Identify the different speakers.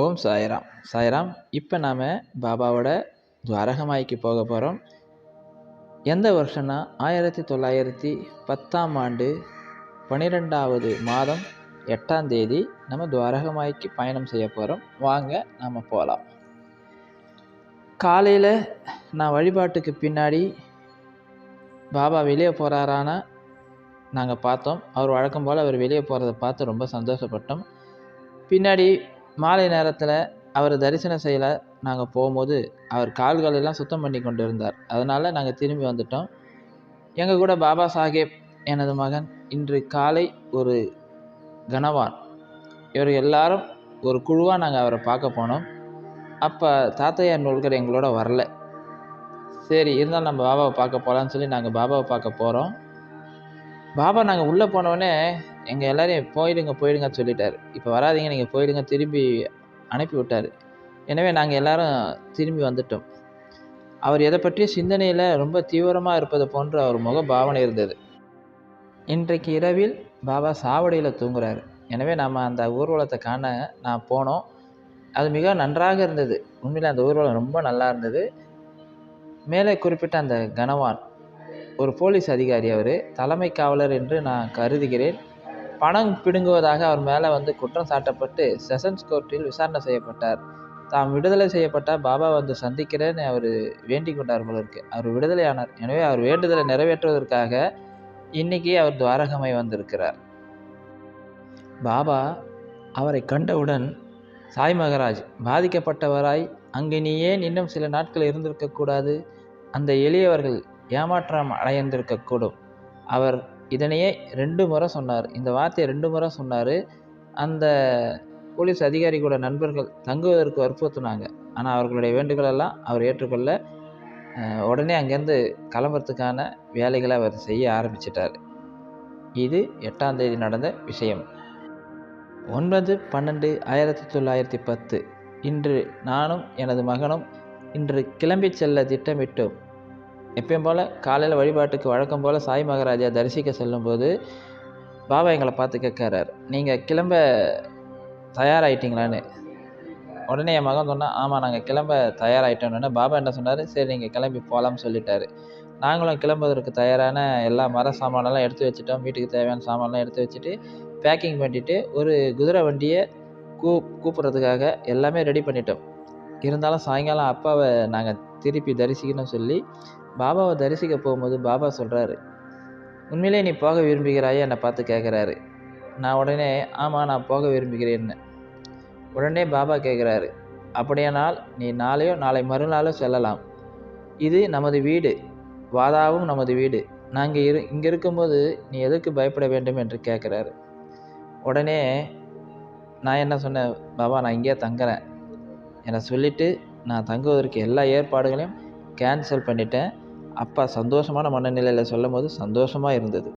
Speaker 1: ஓம் சாய்ராம். சாய்ராம் இப்போ நாம் பாபாவோட துவாரகமாய்க்கு போக போகிறோம் எந்த வருஷம்னா ஆயிரத்தி தொள்ளாயிரத்தி பத்தாம் ஆண்டு பன்னிரெண்டாவது மாதம் எட்டாம் தேதி நம்ம துவாரகமாய்க்கு பயணம் செய்ய போகிறோம் வாங்க நம்ம போகலாம் காலையில் நான் வழிபாட்டுக்கு பின்னாடி பாபா வெளியே போகிறாரானா நாங்கள் பார்த்தோம். அவர் வழக்கம் போல் அவர் வெளியே போகிறத பார்த்து ரொம்ப சந்தோஷப்பட்டோம். பின்னாடி மாலை நேரத்தில் அவர் தரிசனம் செய்யலை. நாங்கள் போகும்போது அவர் கால்களெல்லாம் சுத்தம் பண்ணி கொண்டு இருந்தார் அதனால் நாங்கள் திரும்பி வந்துட்டோம். எங்கள் கூட பாபா சாஹேப் எனது மகன் இன்று காலை ஒரு கனவான். இவர் எல்லாரும் ஒரு குழுவாக நாங்கள் அவரை பார்க்க போனோம். அப்போ தாத்தையார் நூல்கர் எங்களோட வரல. சரி இருந்தாலும் நம்ம பாபாவை பார்க்க போகலான்னு சொல்லி நாங்கள் பாபாவை பார்க்க போகிறோம் பாபா நாங்கள் உள்ளே போனோடனே எங்கள் எல்லாரையும் போயிடுங்க போயிடுங்க சொல்லிட்டார். இப்போ வராதீங்க நீங்கள் போயிடுங்க திரும்பி அனுப்பி விட்டார் எனவே நாங்கள் எல்லாரும் திரும்பி வந்துட்டோம். அவர் எதை பற்றிய சிந்தனையில் ரொம்ப தீவிரமாக இருப்பது போன்ற அவர் முக பாவனை இருந்தது. இன்றைக்கு இரவில் பாபா சாவடியில் தூங்குறாரு. எனவே நாம் அந்த ஊர்வலத்தை காண நான் போனோம். அது மிக நன்றாக இருந்தது. உண்மையில் அந்த ஊர்வலம் ரொம்ப நல்லா இருந்தது. மேலே குறிப்பிட்ட அந்த கனவான் ஒரு போலீஸ் அதிகாரி அவர் தலைமை காவலர் என்று நான் கருதுகிறேன். பணம் பிடுங்குவதாக அவர் மேலே வந்து குற்றம் சாட்டப்பட்டு செஷன்ஸ் கோர்ட்டில் விசாரணை செய்யப்பட்டார். தாம் விடுதலை செய்யப்பட்டால் பாபா வந்து சந்திக்கிறேன்னு அவர் வேண்டிக் கொண்டார் போலருக்கு அவர் விடுதலை ஆனார் எனவே அவர் வேண்டுதலை நிறைவேற்றுவதற்காக இன்னைக்கு அவர் துவாரகமை வந்திருக்கிறார். பாபா அவரை கண்டவுடன் சாய் மகராஜ் பாதிக்கப்பட்டவராய் அங்கு நீ ஏன் இன்னும் சில நாட்கள் இருந்திருக்கக்கூடாது அந்த எளியவர்கள் ஏமாற்றம் அடைந்திருக்கக்கூடும் அவர் இதனையே ரெண்டு முறை சொன்னார். இந்த வார்த்தையை ரெண்டு முறை சொன்னார். அந்த போலீஸ் அதிகாரி கூட நண்பர்கள் தங்குவதற்கு வற்புறுத்தினாங்க. ஆனால் அவர்களுடைய வேண்டுகளெல்லாம் அவர் ஏற்றுக்கொள்ள உடனே அங்கேருந்து கிளம்புறதுக்கான வேலைகளை அவர் செய்ய ஆரம்பிச்சிட்டார். இது எட்டாம் தேதி நடந்த விஷயம். ஒன்பது பன்னெண்டு ஆயிரத்தி தொள்ளாயிரத்தி பத்து. இன்று நானும் எனது மகனும் இன்று கிளம்பி செல்ல திட்டமிட்டோம். எப்பயும் போல் காலையில் வழிபாட்டுக்கு வழக்கம் போல் சாய் மகாராஜா தரிசிக்க செல்லும்போது பாபா எங்களை பார்த்து கேட்குறாரு. நீங்கள் கிளம்ப தயாராகிட்டீங்களான்னு உடனே என் மகன் சொன்னால் ஆமாம் நாங்கள் கிளம்ப தயாராகிட்டோன்னு பாபா என்ன சொன்னார் சரி நீங்கள் கிளம்பி போகலாம்னு சொல்லிட்டாரு. நாங்களும் கிளம்புவதற்கு தயாரான எல்லா மர சாமானெல்லாம் எடுத்து வச்சுட்டோம். வீட்டுக்கு தேவையான சாமானெலாம் எடுத்து வச்சுட்டு பேக்கிங் பண்ணிவிட்டு ஒரு குதிரை வண்டியை கூ கூப்பிட்றதுக்காக எல்லாமே ரெடி பண்ணிட்டோம். இருந்தாலும் சாயங்காலம் அப்பாவை நாங்கள் திருப்பி தரிசிக்கணும்னு சொல்லி பாபாவை தரிசிக்க போகும்போது பாபா சொல்கிறாரு உண்மையிலே நீ போக விரும்புகிறாயே? என்னை பார்த்து கேட்குறாரு நான் உடனே ஆமாம் நான் போக விரும்புகிறேன்னு. உடனே பாபா கேட்குறாரு அப்படியானால் நீ நாளையோ நாளை மறுநாளோ செல்லலாம். இது நமது வீடு வாதாவும் நமது வீடு. நாங்கள் இரு இங்கே இருக்கும்போது நீ எதுக்கு பயப்பட வேண்டும்? என்று கேட்குறாரு உடனே நான் என்ன சொன்னேன் பாபா நான் இங்கேயே தங்குறேன். என்னை சொல்லிவிட்டு நான் தங்குவதற்கு எல்லா ஏற்பாடுகளையும் கேன்சல் பண்ணிட்டேன். அப்பா சந்தோஷமான மனநிலையில் சொல்லும் போது சந்தோஷமாக இருந்தது.